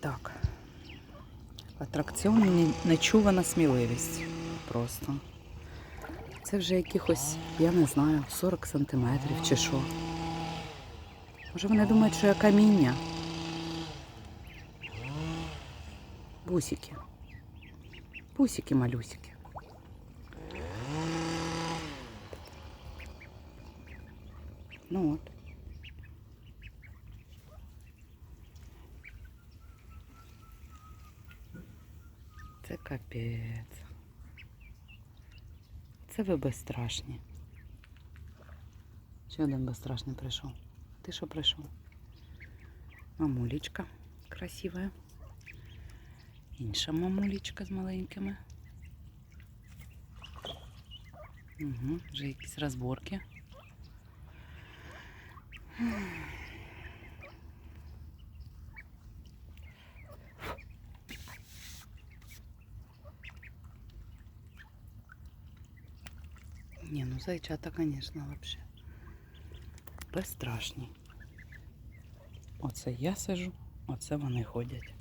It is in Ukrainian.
Так. Атракціон нечувана сміливість. Просто. Це вже якихось, я не знаю, 40 сантиметрів чи що. Може вони думають, що я каміння. Бусики. Бусики малюсики. Ну от. Це капець. Це ви безстрашні. Ще один безстрашний прийшов. Ти що прийшов? Мамулечка красива. Інша мамулечка з маленькими. Угу, вже якісь розборки. Ні, ну зайчата, звісно, вообще. Безстрашні. Оце я сижу, оце вони ходять.